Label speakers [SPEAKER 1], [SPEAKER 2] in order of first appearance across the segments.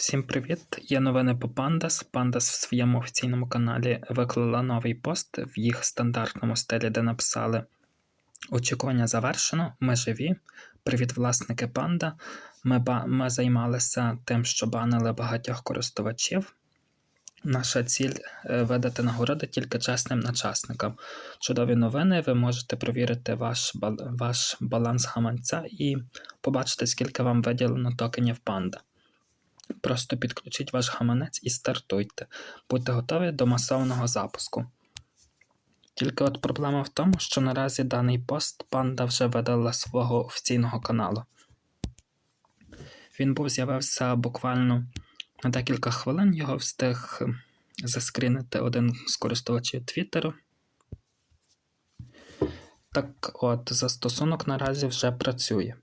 [SPEAKER 1] Всім привіт! Є новини по Pandas. Pandas в своєму офіційному каналі виклала новий пост в їх стандартному стилі, де написали Очікування завершено, ми живі. Привіт, власники Panda. Ми, ми займалися тим, що банили багатьох користувачів. Наша ціль е, видати нагороди тільки чесним учасникам. Чудові новини. Ви можете провірити ваш, ваш баланс гаманця і побачити, скільки вам виділено токенів Panda. Просто підключіть ваш гаманець і стартуйте. Будьте готові до масовного запуску. Тільки от проблема в тому, що наразі даний пост панда вже видала свого офіційного каналу. Він був з'явився буквально на декілька хвилин, його встиг е, заскрінити один з користувачів Твіттеру. Так от, застосунок наразі вже працює.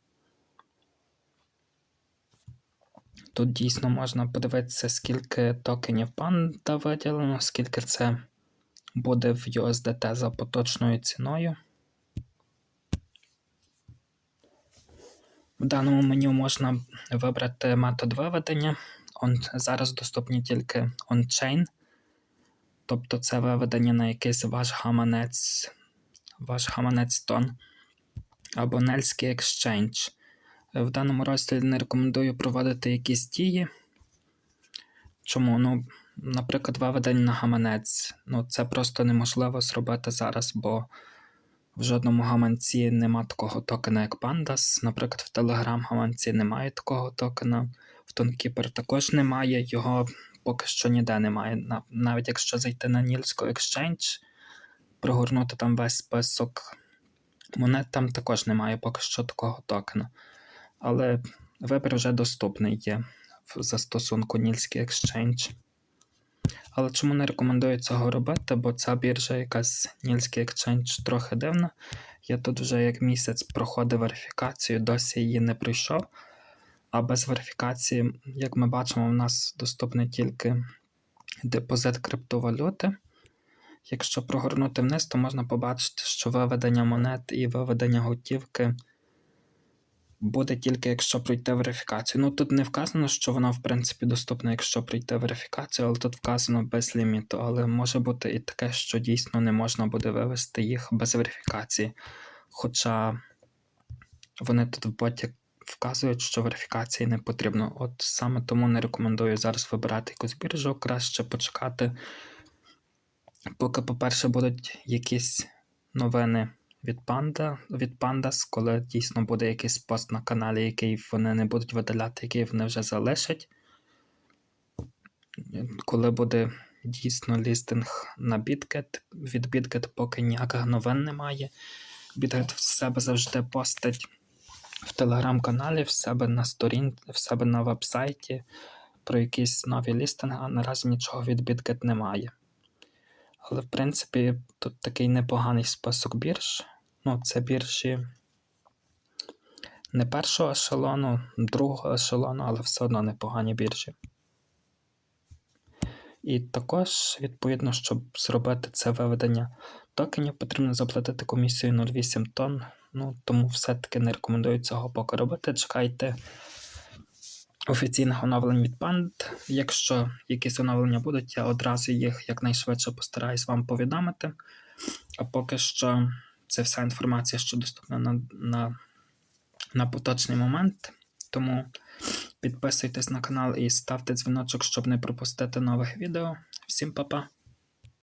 [SPEAKER 1] Тут дійсно можна подивитися, скільки токенів панда виділено, скільки це буде в USDT за поточною ціною. В даному меню можна вибрати метод виведення. Он, зараз доступні тільки on-chain, тобто це виведення на якийсь ваш гаманець, ваш гаманець тон або Нельський Exchange. В даному розділі не рекомендую проводити якісь дії. Чому? Ну, наприклад, виведення на гаманець. Ну, це просто неможливо зробити зараз, бо в жодному гаманці нема такого токена, як Pandas. Наприклад, в Telegram гаманці немає такого токена, в Тонкіпер також немає, його поки що ніде немає. Навіть якщо зайти на Нільську Exchange, прогорнути там весь список монет, там також немає поки що такого токена. Але вибір вже доступний є в застосунку Нільський Exchange. Але чому не рекомендую цього робити? Бо ця біржа якась Нільський Exchange трохи дивна. Я тут вже як місяць проходив верифікацію, досі її не пройшов. А без верифікації, як ми бачимо, у нас доступний тільки депозит криптовалюти. Якщо прогорнути вниз, то можна побачити, що виведення монет і виведення готівки буде тільки якщо пройти верифікацію. Ну тут не вказано, що вона в принципі доступна, якщо пройти верифікацію, але тут вказано без ліміту. Але може бути і таке, що дійсно не можна буде вивести їх без верифікації. Хоча вони тут в боті вказують, що верифікації не потрібно. От саме тому не рекомендую зараз вибирати якусь біржу, краще почекати, поки, по-перше, будуть якісь новини від Panda, від Pandas, коли дійсно буде якийсь пост на каналі, який вони не будуть видаляти, який вони вже залишать. Коли буде дійсно лістинг на BitGet, від BitGet поки ніяких новин немає. BitGet в себе завжди постить в телеграм-каналі, в себе на сторін, в себе на вебсайті про якісь нові лістинги, а наразі нічого від BitGet немає. Але, в принципі, тут такий непоганий список бірж. Ну, це біржі не першого ешелону, другого ешелону, але все одно непогані біржі. І також, відповідно, щоб зробити це виведення токенів, потрібно заплатити комісію 0,8 тонн. Ну, тому все-таки не рекомендую цього поки робити. Чекайте офіційних оновлень від Pand. Якщо якісь оновлення будуть, я одразу їх якнайшвидше постараюсь вам повідомити. А поки що це вся інформація, що доступна на, на, на поточний момент. Тому підписуйтесь на канал і ставте дзвіночок, щоб не пропустити нових відео. Всім па-па!